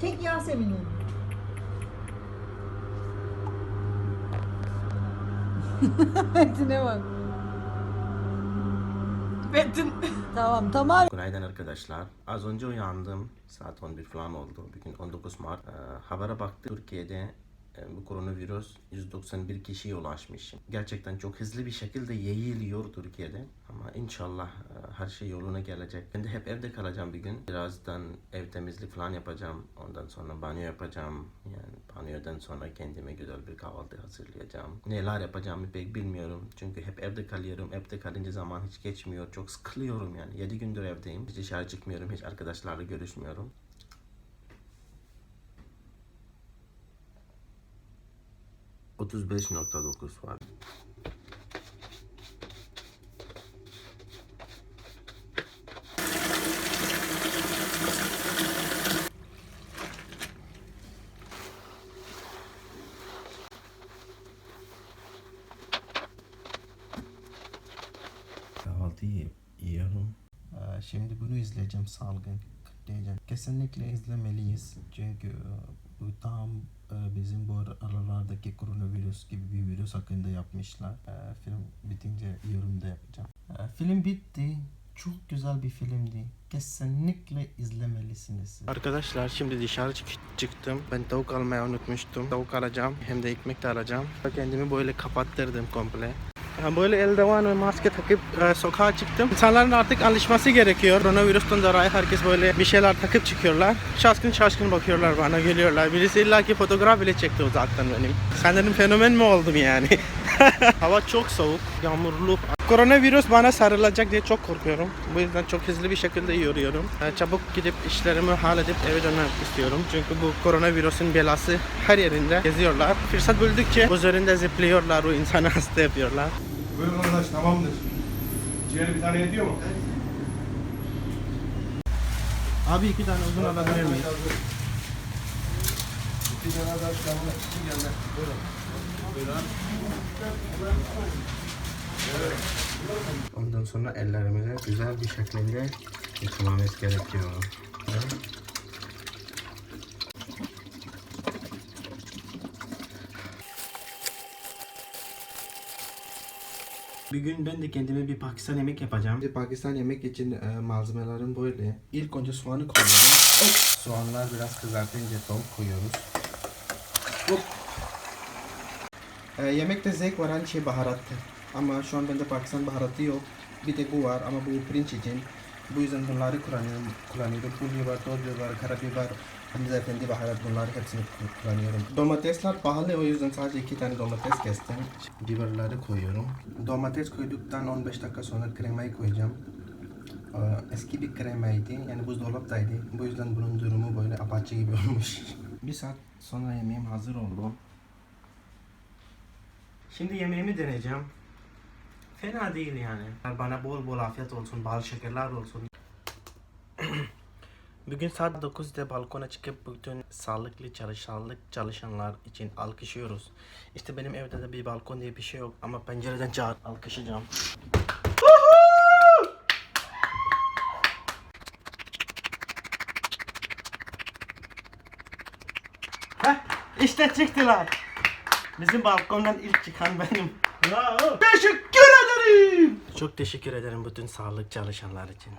Tek Yasemin'in. Metin'e bak. Metin. Tamam tamam. Günaydın arkadaşlar. Az önce uyandım. Saat 11 falan oldu. Bugün 19 Mart. Ee, habere baktım. Türkiye'de bu koronavirüs 191 kişiye ulaşmış. Gerçekten çok hızlı bir şekilde yayılıyor Türkiye'de. Ama inşallah e, her şey yoluna gelecek. Ben de hep evde kalacağım bir gün. Birazdan ev temizlik falan yapacağım. Ondan sonra banyo yapacağım. Yani banyodan sonra kendime güzel bir kahvaltı hazırlayacağım. Neler yapacağımı pek bilmiyorum. Çünkü hep evde kalıyorum. Evde kalınca zaman hiç geçmiyor. Çok sıkılıyorum yani. 7 gündür evdeyim. Hiç dışarı çıkmıyorum. Hiç arkadaşlarla görüşmüyorum. ...35.9 var. Kahvaltıyı yiyorum. Ee, Şimdi bunu izleyeceğim salgın diyeceğim. Kesinlikle izlemeliyiz. Çünkü bu tam bizim bu aralardaki koronavirüs gibi bir virüs hakkında yapmışlar. Ee, Film bitince yorum da yapacağım. Ee, Film bitti. Çok güzel bir filmdi. Kesinlikle izlemelisiniz. Arkadaşlar şimdi dışarı çık- çıktım. Ben tavuk almayı unutmuştum. Tavuk alacağım. Hem de ekmek de alacağım. Kendimi böyle kapattırdım komple. Yani böyle eldiven ve maske takıp e, sokağa çıktım. İnsanların artık alışması gerekiyor. Koronavirüsten dolayı herkes böyle bir şeyler takıp çıkıyorlar. Şaşkın şaşkın bakıyorlar bana geliyorlar. Birisi illa ki fotoğraf bile çekti uzaktan benim. Sanırım fenomen mi oldum yani? Hava çok soğuk, yağmurlu. Koronavirüs bana sarılacak diye çok korkuyorum. Bu yüzden çok hızlı bir şekilde yürüyorum. E, Çabuk gidip işlerimi halledip eve dönmek istiyorum. Çünkü bu koronavirüsün belası her yerinde geziyorlar. Fırsat buldukça üzerinde zıplıyorlar, o insanı hasta yapıyorlar. Buyur arkadaş tamamdır. Ciğer bir tane yediyor mu? Abi iki tane uzun alabilir miyiz? İki tane daha şamlı. Gel gel. Buyurun. Buyurun. Ondan sonra ellerimize güzel bir şekilde yıkamamız gerekiyor. Bir gün ben de kendime bir Pakistan yemek yapacağım. Bir Pakistan yemek için e, malzemelerim böyle. İlk önce soğanı koyuyorum. Hop. Soğanlar biraz kızartınca tavuk koyuyoruz. Hop. E, yemekte zevk veren şey baharattır. Ama şu an bende Pakistan baharatı yok. Bir de bu var ama bu pirinç için. Bu yüzden bunları kullanıyorum. kullanıyorum. Pul biber, toz biber, karabiber, Hamza Efendi baharat bunları hepsini ku- kullanıyorum. Domatesler pahalı o yüzden sadece iki tane domates kestim. Biberleri koyuyorum. Domates koyduktan 15 dakika sonra kremayı koyacağım. Ee, Eski bir kremaydı yani buzdolaptaydı. Bu yüzden bunun durumu böyle apaçı gibi olmuş. bir saat sonra yemeğim hazır oldu. Şimdi yemeğimi deneyeceğim. Fena değil yani. Bana bol bol afiyet olsun, bal şekerler olsun. Bugün saat 9'da balkona çıkıp bütün sağlıklı çalışanlık çalışanlar için alkışlıyoruz. İşte benim evde de bir balkon diye bir şey yok ama pencereden çağır alkışlayacağım. Heh, işte çıktılar. Bizim balkondan ilk çıkan benim. Bravo. Teşekkür Çok teşekkür ederim bütün sağlık çalışanlar için.